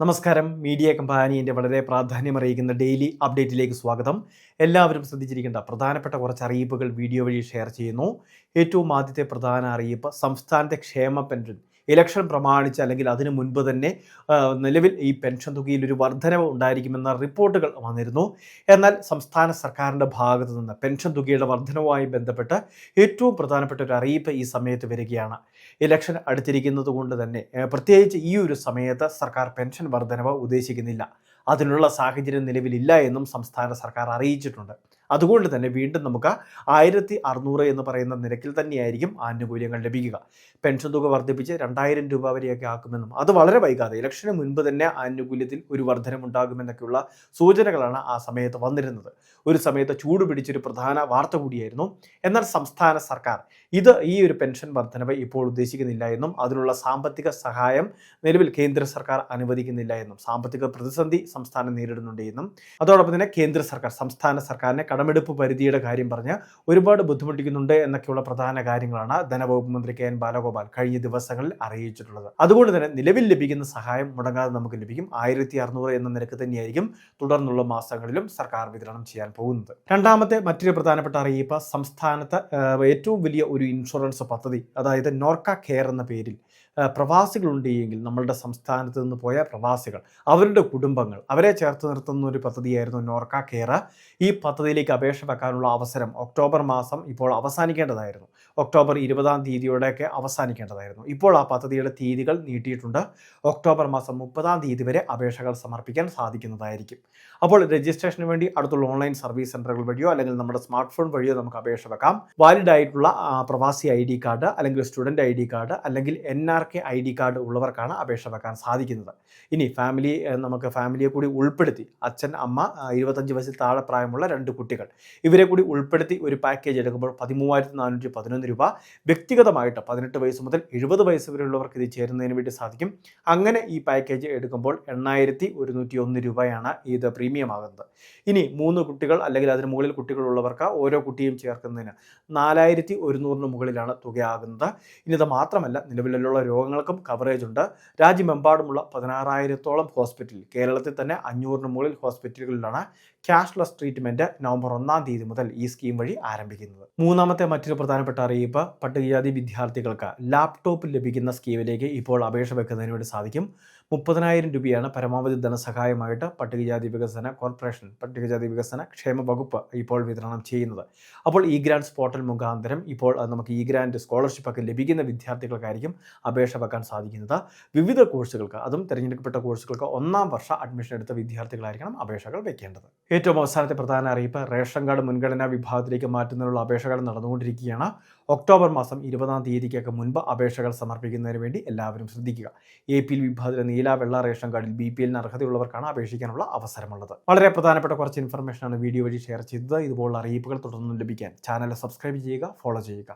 നമസ്കാരം. മീഡിയ കമ്പാനിയന്റെ വളരെ പ്രാധാന്യമറിയിക്കുന്ന ഡെയിലി അപ്ഡേറ്റിലേക്ക് സ്വാഗതം. എല്ലാവരും ശ്രദ്ധിച്ചിരിക്കേണ്ട പ്രധാനപ്പെട്ട കുറച്ച് അറിയിപ്പുകൾ വീഡിയോ വഴി ഷെയർ ചെയ്യുന്നു. ഏറ്റവും ആദ്യത്തെ പ്രധാന അറിയിപ്പ് സംസ്ഥാനത്തെ ക്ഷേമ പെൻഷൻ ഇലക്ഷൻ പ്രമാണിച്ച് അല്ലെങ്കിൽ അതിനു മുൻപ് തന്നെ നിലവിൽ ഈ പെൻഷൻ തുകയിൽ ഒരു വർധനവ് ഉണ്ടായിരിക്കുമെന്ന റിപ്പോർട്ടുകൾ വന്നിരുന്നു. എന്നാൽ സംസ്ഥാന സർക്കാരിന്റെ ഭാഗത്തു നിന്ന് പെൻഷൻ തുകയുടെ വർധനവുമായി ബന്ധപ്പെട്ട് ഏറ്റവും പ്രധാനപ്പെട്ട ഒരു അറിയിപ്പ് ഈ സമയത്ത് വരികയാണ്. ഇലക്ഷൻ അടുത്തിരിക്കുന്നത് കൊണ്ട് തന്നെ പ്രത്യേകിച്ച് ഈ ഒരു സമയത്ത് സർക്കാർ പെൻഷൻ വർധനവ് ഉദ്ദേശിക്കുന്നില്ല. അതിനുള്ള സാഹചര്യം നിലവിലില്ല എന്നും സംസ്ഥാന സർക്കാർ അറിയിച്ചിട്ടുണ്ട്. അതുകൊണ്ട് തന്നെ വീണ്ടും നമുക്ക് ആയിരത്തി അറുന്നൂറ് എന്ന് പറയുന്ന നിരക്കിൽ തന്നെയായിരിക്കും ആനുകൂല്യങ്ങൾ ലഭിക്കുക. പെൻഷൻ തുക വർദ്ധിപ്പിച്ച് രണ്ടായിരം രൂപ വരെയൊക്കെ ആക്കുമെന്നും അത് വളരെ വൈകാതെ ഇലക്ഷന് മുൻപ് തന്നെ ആനുകൂല്യത്തിൽ ഒരു വർധനമുണ്ടാകുമെന്നൊക്കെയുള്ള സൂചനകളാണ് ആ സമയത്ത് വന്നിരുന്നത്. ഒരു സമയത്ത് ചൂട് പിടിച്ചൊരു പ്രധാന വാർത്ത കൂടിയായിരുന്നു. എന്നാൽ സംസ്ഥാന സർക്കാർ ഇത് ഈ ഒരു പെൻഷൻ വർധനവ് ഇപ്പോൾ ഉദ്ദേശിക്കുന്നില്ല എന്നും അതിനുള്ള സാമ്പത്തിക സഹായം നിലവിൽ കേന്ദ്ര സർക്കാർ അനുവദിക്കുന്നില്ല എന്നും സാമ്പത്തിക പ്രതിസന്ധി സംസ്ഥാനം നേരിടുന്നുണ്ട് എന്നും അതോടൊപ്പം തന്നെ കേന്ദ്ര സർക്കാർ സംസ്ഥാന സർക്കാരിനെ കടമെടുപ്പ് പരിധിയുടെ കാര്യം പറഞ്ഞ് ഒരുപാട് ബുദ്ധിമുട്ടിക്കുന്നുണ്ട് എന്നൊക്കെയുള്ള പ്രധാന കാര്യങ്ങളാണ് ധനവകുപ്പ് മന്ത്രി കെ എൻ ബാലഗോപാൽ കഴിഞ്ഞ ദിവസങ്ങളിൽ അറിയിച്ചിട്ടുള്ളത്. അതുകൊണ്ട് തന്നെ നിലവിൽ ലഭിക്കുന്ന സഹായം മുടങ്ങാതെ നമുക്ക് ലഭിക്കും. ആയിരത്തി അറുന്നൂറ് എന്ന നിരക്ക് തന്നെയായിരിക്കും തുടർന്നുള്ള മാസങ്ങളിലും സർക്കാർ വിതരണം ചെയ്യാൻ പോകുന്നത്. രണ്ടാമത്തെ മറ്റൊരു പ്രധാനപ്പെട്ട അറിയിപ്പ് സംസ്ഥാനത്ത് ഏറ്റവും വലിയ ഒരു ഇൻഷുറൻസ് പദ്ധതി അതായത് നോർക്ക കെയർ എന്ന പേരിൽ പ്രവാസികളുണ്ട് എങ്കിൽ നമ്മളുടെ സംസ്ഥാനത്ത് നിന്ന് പോയ പ്രവാസികൾ അവരുടെ കുടുംബങ്ങൾ അവരെ ചേർത്ത് നിർത്തുന്ന ഒരു പദ്ധതിയായിരുന്നു നോർക്ക കെയർ ഈ പദ്ധതിയിലേക്ക് അപേക്ഷ വെക്കാനുള്ള അവസരം ഒക്ടോബർ മാസം ഇപ്പോൾ അവസാനിക്കേണ്ടതായിരുന്നു. ഒക്ടോബർ ഇരുപതാം തീയതിയോടെയൊക്കെ അവസാനിക്കേണ്ടതായിരുന്നു. ഇപ്പോൾ ആ പദ്ധതിയുടെ തീയതികൾ നീട്ടിയിട്ടുണ്ട്. ഒക്ടോബർ മാസം മുപ്പതാം തീയതി വരെ അപേക്ഷകൾ സമർപ്പിക്കാൻ സാധിക്കുന്നതായിരിക്കും. അപ്പോൾ രജിസ്ട്രേഷന് വേണ്ടി അടുത്തുള്ള ഓൺലൈൻ സർവീസ് സെന്ററുകൾ വഴിയോ അല്ലെങ്കിൽ നമ്മുടെ സ്മാർട്ട് ഫോൺ വഴിയോ നമുക്ക് അപേക്ഷ വെക്കാം. വാലിഡ് ആയിട്ടുള്ള പ്രവാസി ഐ ഡി കാർഡ് അല്ലെങ്കിൽ സ്റ്റുഡന്റ് ഐ ഡി കാർഡ് അല്ലെങ്കിൽ N R K I D card ഉള്ളവർക്കാണ് അപേക്ഷ വെക്കാൻ സാധിക്കുന്നത്. ഇനി ഫാമിലി നമുക്ക് ഫാമിലിയെ കൂടി ഉൾപ്പെടുത്തി അച്ഛൻ അമ്മ ഇരുപത്തഞ്ച് വയസ്സിൽ താഴെ പ്രായമുള്ള രണ്ട് കുട്ടികൾ. ഇവരെ കൂടി ഉൾപ്പെടുത്തി ഒരു പാക്കേജ് എടുക്കുമ്പോൾ പതിമൂവായിരത്തി നാനൂറ്റി പതിനൊന്ന് രൂപ. വ്യക്തിഗതമായിട്ട് പതിനെട്ട് വയസ്സ് മുതൽ എഴുപത് വയസ്സ് വരെയുള്ളവർക്ക് ഇത് ചേരുന്നതിന് വേണ്ടി സാധിക്കും. അങ്ങനെ ഈ പാക്കേജ് എടുക്കുമ്പോൾ എണ്ണായിരത്തി ഒരുന്നൂറ്റി ഒന്ന് രൂപയാണ് ഇത് പ്രീമിയം ആകുന്നത് ഇനി മൂന്ന് കുട്ടികൾ അല്ലെങ്കിൽ അതിന് മുകളിൽ കുട്ടികളുള്ളവർക്ക് ഓരോ കുട്ടിയും ചേർക്കുന്നതിന് നാലായിരത്തി ഒരുന്നൂറിന് മുകളിലാണ് തുകയാകുന്നത്. ഇനി ഇത് മാത്രമല്ല നിലവിലുള്ള രോഗങ്ങൾക്കും കവറേജ് ഉണ്ട്. രാജ്യമെമ്പാടുമുള്ള പതിനാറായിരത്തോളം ഹോസ്പിറ്റൽ കേരളത്തിൽ തന്നെ അഞ്ഞൂറിന് മുകളിൽ ഹോസ്പിറ്റലുകളിലാണ് ക്യാഷ്ലെസ് ട്രീറ്റ്മെന്റ് നവംബർ ഒന്നാം തീയതി മുതൽ ഈ സ്കീം വഴി ആരംഭിക്കുന്നത്. മൂന്നാമത്തെ മറ്റൊരു പ്രധാനപ്പെട്ട അറിയിപ്പ് പട്ടികജാതി വിദ്യാർത്ഥികൾക്ക് ലാപ്ടോപ്പ് ലഭിക്കുന്ന സ്കീമിലേക്ക് ഇപ്പോൾ അപേക്ഷ വെക്കുന്നതിന് വേണ്ടി സാധിക്കും. മുപ്പതിനായിരം രൂപയാണ് പരമാവധി ധനസഹായമായിട്ട് പട്ടികജാതി വികസന കോർപ്പറേഷൻ പട്ടികജാതി വികസന ക്ഷേമ വകുപ്പ് ഇപ്പോൾ വിതരണം ചെയ്യുന്നത്. അപ്പോൾ ഇ ഗ്രാൻഡ്സ് പോർട്ടൽ മുഖാന്തരം ഇപ്പോൾ നമുക്ക് ഇ ഗ്രാൻഡ് സ്കോളർഷിപ്പ് ഒക്കെ ലഭിക്കുന്ന വിദ്യാർത്ഥികൾക്കായിരിക്കും അപേക്ഷ വെക്കാൻ സാധിക്കുന്നത്. വിവിധ കോഴ്സുകൾക്ക് അതും തിരഞ്ഞെടുക്കപ്പെട്ട കോഴ്സുകൾക്ക് ഒന്നാം വർഷ അഡ്മിഷൻ എടുത്ത വിദ്യാർത്ഥികളായിരിക്കണം അപേക്ഷകൾ വെക്കേണ്ടത്. ഏറ്റവും അവസാനത്തെ പ്രധാന അറിയിപ്പ് റേഷൻ കാർഡ് മുൻഗണനാ വിഭാഗത്തിലേക്ക് മാറ്റുന്നതിനുള്ള അപേക്ഷകൾ നടന്നുകൊണ്ടിരിക്കുകയാണ്. ഒക്ടോബർ മാസം ഇരുപതാം തീയതിക്കൊക്കെ മുൻപ് അപേക്ഷകൾ സമർപ്പിക്കുന്നതിന് വേണ്ടി എല്ലാവരും ശ്രദ്ധിക്കുക. എ പി എൽ വിഭാഗത്തിലെ നീല വെള്ള റേഷൻ കാർഡിൽ ബി പി എല്ലിന് അർഹതയുള്ളവർക്കാണ് അപേക്ഷിക്കാനുള്ള അവസരമുള്ളത്. വളരെ പ്രധാനപ്പെട്ട കുറച്ച് ഇൻഫർമേഷനാണ് വീഡിയോ വഴി ഷെയർ ചെയ്തത്. ഇതുപോലുള്ള അറിയിപ്പുകൾ തുടർന്നും ലഭിക്കാൻ ചാനൽ സബ്സ്ക്രൈബ് ചെയ്യുക ഫോളോ ചെയ്യുക.